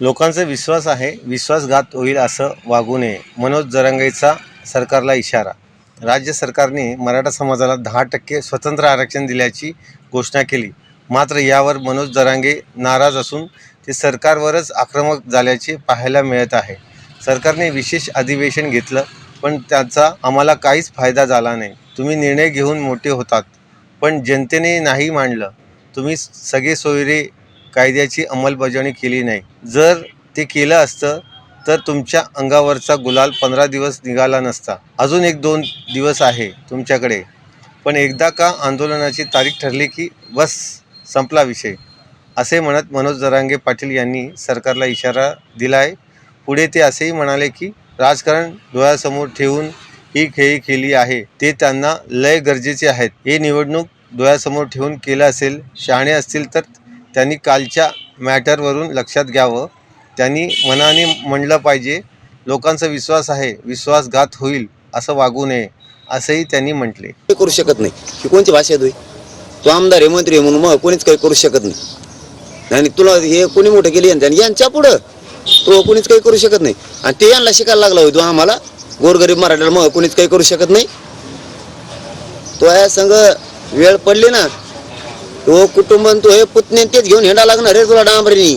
लोकांचा विश्वास आहे विश्वासघात होईल असं वागू नये. मनोज जरांगेचा सरकारला इशारा. राज्य सरकारने मराठा समाजाला दहा टक्के स्वतंत्र आरक्षण दिल्याची घोषणा केली. मात्र यावर मनोज जरांगे नाराज असून ते सरकारवरच आक्रमक झाल्याचे पाहायला मिळत आहे. सरकारने विशेष अधिवेशन घेतलं पण त्याचा आम्हाला काहीच फायदा झाला नाही. तुम्ही निर्णय घेऊन मोठे होतात. पण जनतेने नाही मांडलं. तुम्ही सगळे सोयरे कायद्याची अंमलबजावणी केली नाही. जर ते केलं असतं तर तुमच्या अंगावरचा गुलाल पंधरा दिवस निघाला नसता. अजून एक दोन दिवस आहे तुमच्याकडे. पण एकदा का आंदोलनाची तारीख ठरली की बस संपला विषय. असे म्हणत मनोज जरांगे पाटील यांनी सरकारला इशारा दिला आहे पुढे ते असेही म्हणाले की राजकारण डोळ्यासमोर ठेवून ही खेळी केली आहे. ते त्यांना लय गरजेचे आहेत. हे निवडणूक डोळ्यासमोर ठेवून केलं असेल शहाणे असतील तर त्यांनी कालच्या मॅटरवरून लक्षात घ्यावं. त्यांनी मनाने म्हणलं पाहिजे लोकांचा विश्वास आहे विश्वासघात होईल असं वागू नये असंही त्यांनी म्हटले. काही करू शकत नाही. ही कोणती भाषा आहे तो? आमदार आहे मंत्री आहे म्हणून मग कोणीच काही करू शकत नाही. आणि तुला हे कोणी मोठं केली यांच्या? यांच्या पुढं तो कोणीच काही करू शकत नाही. आणि ते यांना शिकायला लागला होतो आम्हाला. गोरगरीब मराठ्याला मग कोणीच काही करू शकत नाही. तो या संघ वेळ पडली ना तो कुटुंब तो हे पुतणे तेच घेऊन हिंडा लागणार रे तुला डांबरीनी.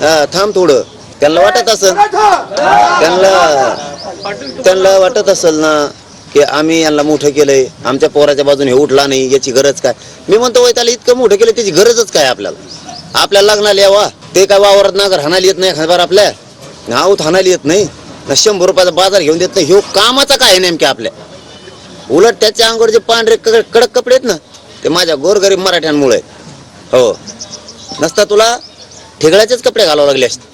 हा थांब थोडं. त्यांना वाटत असेल त्यांना त्यांना वाटत असेल ना की आम्ही यांना मोठं केलंय. आमच्या पोराच्या बाजूने हे उठला नाही याची गरज काय? मी म्हणतो वय त्याला इतकं मोठं केलं त्याची गरजच काय आपल्याला? आपल्याला लागणार यावा. ते काय वावरात नागर हाणायला येत नाही खबर आपल्या? नाव हाणायला येत नाही. ना शंभर रुपयाचा बाजार घेऊन देत नाही. ह्यो कामाचा काय नेमक्या आपल्या? उलट त्याच्या अंगावर जे पांढरे क- कडक कपडे आहेत ना ते माझ्या गोरगरीब मराठ्यांमुळे. हो. नसता तुला ठिगळ्याचेच कपडे घालावं लागले असते.